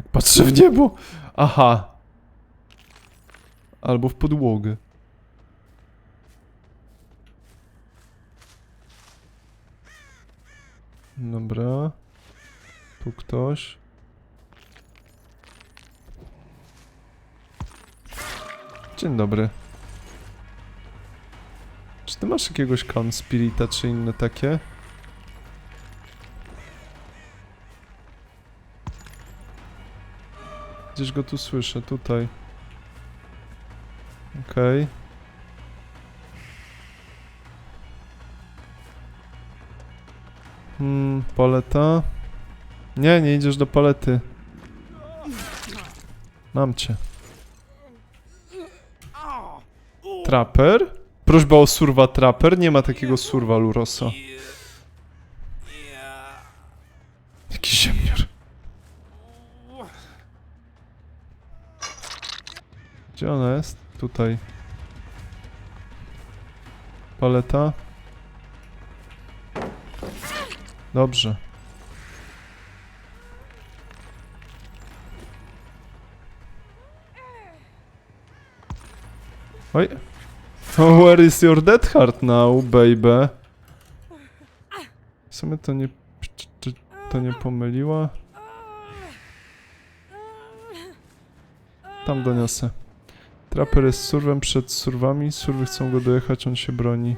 Jak patrzę w niebo. Aha. Albo w podłogę. Dobra. Tu ktoś. Dzień dobry. Czy ty masz jakiegoś Calm Spirita czy inne takie? Gdzieś go tu słyszę, tutaj. Okej. Hmm, paleta. Nie, nie idziesz do palety. Mam cię. Trapper? Prośba o surwa trapper. Nie ma takiego surwa Lurosa. Jakiś ziemnior. Gdzie ona jest? Tutaj. Paleta. Dobrze. Oj. Where is your dead heart now, baby? W sumie to nie... To nie pomyliła? Tam doniosę. Trapper jest surwem przed surwami. Surwy chcą go dojechać, on się broni.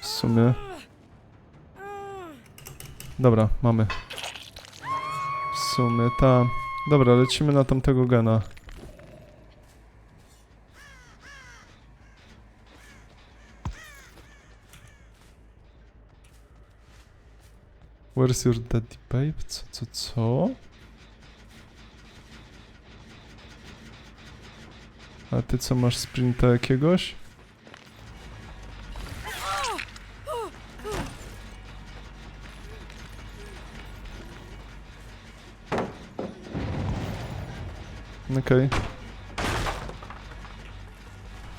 W sumie. Dobra, mamy. W sumie, ta. Dobra, lecimy na tamtego gena. Where's your daddy babe? Co, co, co? A ty co, masz sprinta jakiegoś? Okej.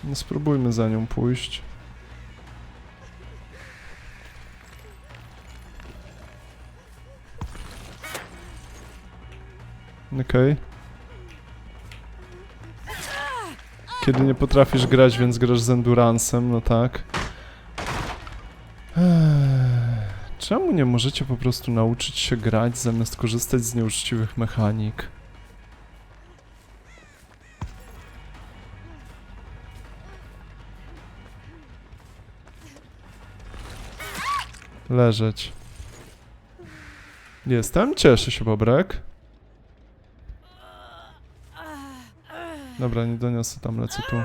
No spróbujmy za nią pójść. Okej. Kiedy nie potrafisz grać, więc grasz z endurancem, no tak. Eee, Czemu nie możecie po prostu nauczyć się grać, zamiast korzystać z nieuczciwych mechanik? Leżeć. Jestem, cieszę się, Bobrek. Dobra, nie doniosę tam, lecę tu.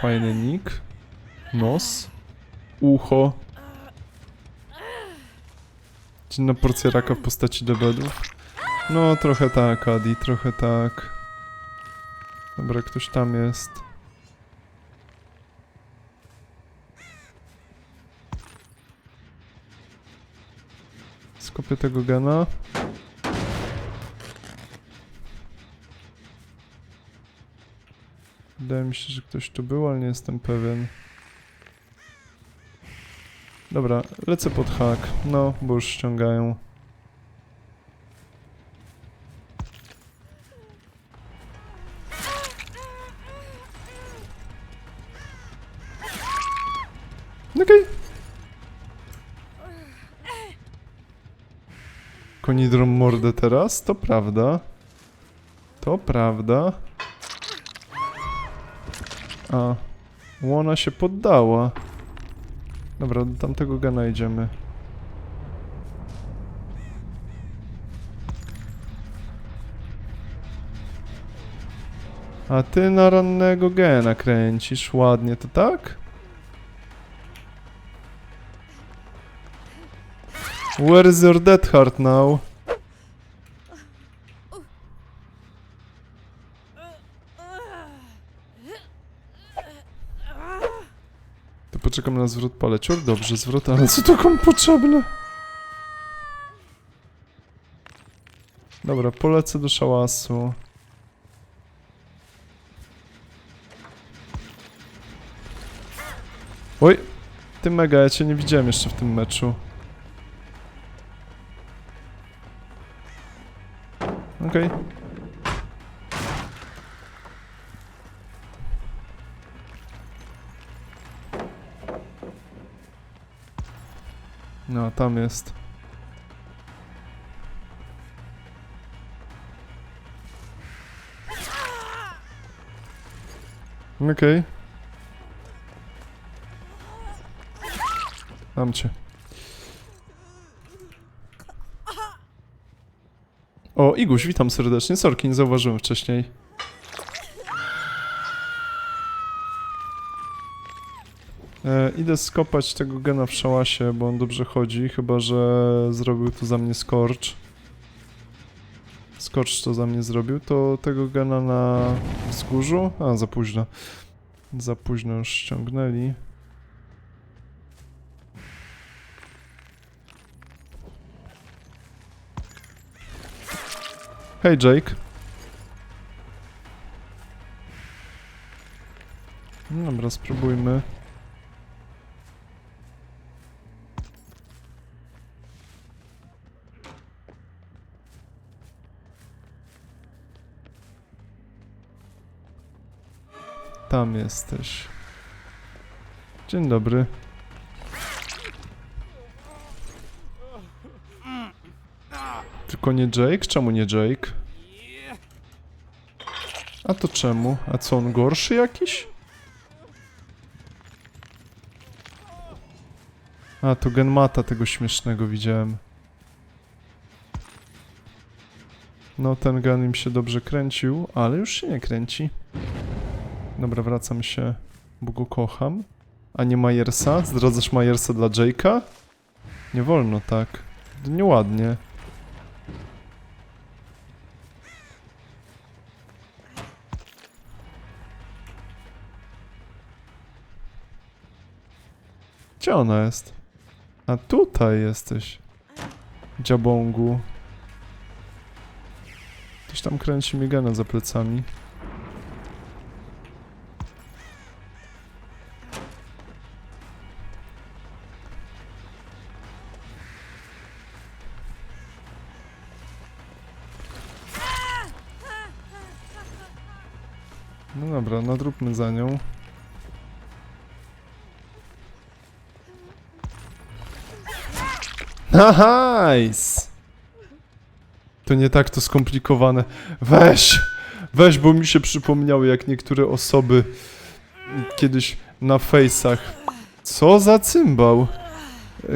Fajny nick. Nos. Ucho. Dzienna porcja raka w postaci debedów. No, trochę tak, Adi, trochę tak. Dobra, ktoś tam jest. Skopię tego gena. Wydaje mi się, że ktoś tu był, ale nie jestem pewien. Dobra, lecę pod hak. No, bo już ściągają. Okej. Konidrą mordę teraz, to prawda. To prawda. A, łona się poddała. Dobra, do tamtego gana idziemy. A ty na rannego gena kręcisz ładnie, to tak? Where's your dead heart now? To poczekam na zwrot paleciur. Dobrze, zwrot, ale co to komu potrzebne? Dobra, polecę do szałasu. Oj, ty mega, ja cię nie widziałem jeszcze w tym meczu. Okej. No, tam jest. Okej. Mam cię. O, Iguś, witam serdecznie. Sorki, nie zauważyłem wcześniej. E, idę skopać tego gena w szałasie, bo on dobrze chodzi, chyba że zrobił to za mnie Scorch. Scorch to za mnie zrobił, to tego gena na wzgórzu? A, za późno. Za późno już ściągnęli. Hej Jake. Dobra, spróbujmy. Tam jesteś. Dzień dobry. Tylko nie Jake? Czemu nie Jake? A to czemu? A co on gorszy jakiś? A to Genmata tego śmiesznego widziałem. No ten gen im się dobrze kręcił, ale już się nie kręci. Dobra, wracam się, bo go kocham. A nie Majersa? Zdradzasz Majersa dla Jake'a? Nie wolno tak. To nieładnie. Gdzie ona jest? A tutaj jesteś. Dziabągu. Ktoś tam kręci migana za plecami. No dobra, nadróbmy za nią. Nice! To nie tak to skomplikowane. Weź! Weź, bo mi się przypomniały, jak niektóre osoby kiedyś na fejsach. Co za cymbał?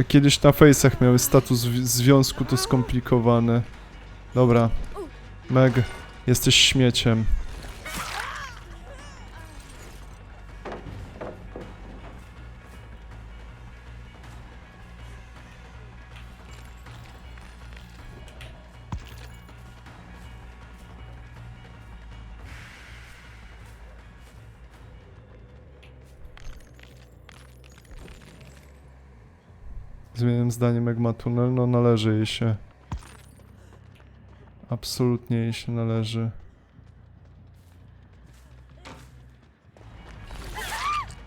Kiedyś na fejsach miały status związku to skomplikowane. Dobra. Meg, jesteś śmieciem. Zmieniam zdanie Megma Tunnel, no należy jej się. Absolutnie jej się należy.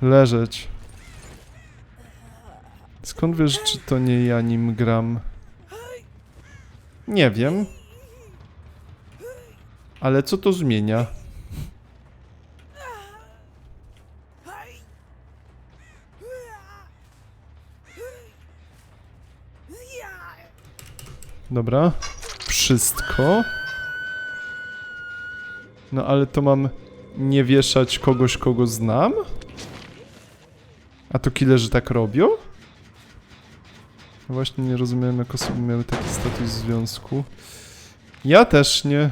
Leżeć. Skąd wiesz, czy to nie ja nim gram? Nie wiem. Ale co to zmienia? Dobra. Wszystko. No ale to mam nie wieszać kogoś, kogo znam? A to killerzy tak robią? Właśnie nie rozumiem, jak osoby miały taki status związku. Ja też nie.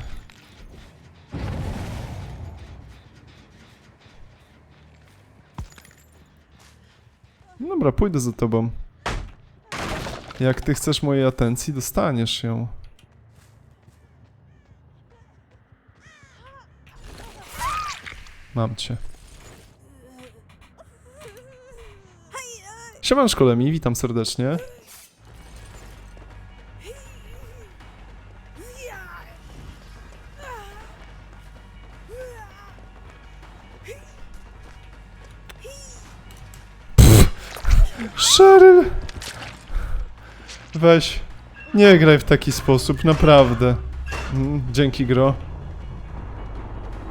Dobra, pójdę za tobą. Jak ty chcesz mojej atencji, dostaniesz ją. Mam cię. Siemanczko Lemi, witam serdecznie. Weź, nie graj w taki sposób, naprawdę. Mm, dzięki, Gro.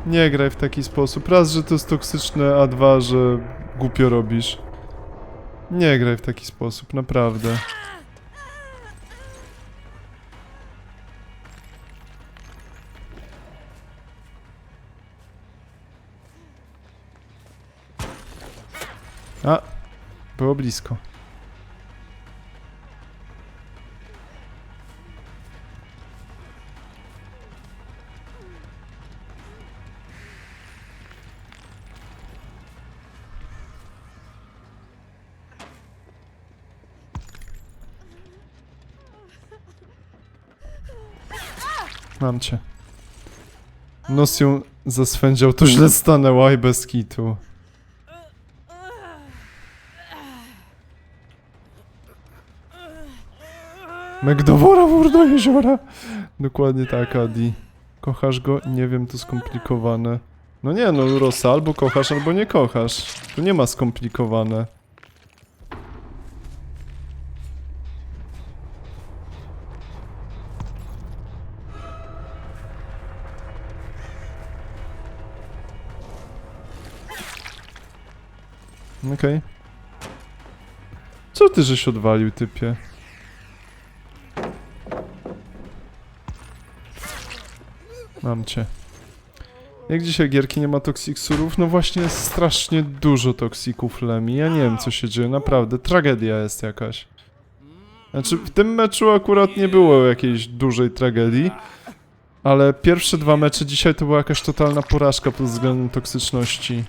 Nie graj w taki sposób. Raz, że to jest toksyczne, a dwa, że głupio robisz. Nie graj w taki sposób, naprawdę. A, było blisko. Mam cię. Nos ją zaswędział, to źle stanęła i bez kitu. Mek do wora, wór do jeziora. Dokładnie tak, Adi. Kochasz go? Nie wiem, to skomplikowane. No nie, no Rosa, albo kochasz, albo nie kochasz. Tu nie ma skomplikowane. Okej. Co ty żeś odwalił, typie? Mam cię. Jak dzisiaj gierki nie ma toksiksurów? No właśnie jest strasznie dużo toksików Lemi. Ja nie wiem co się dzieje, naprawdę. Tragedia jest jakaś. Znaczy w tym meczu akurat nie było jakiejś dużej tragedii. Ale pierwsze dwa mecze dzisiaj to była jakaś totalna porażka pod względem toksyczności.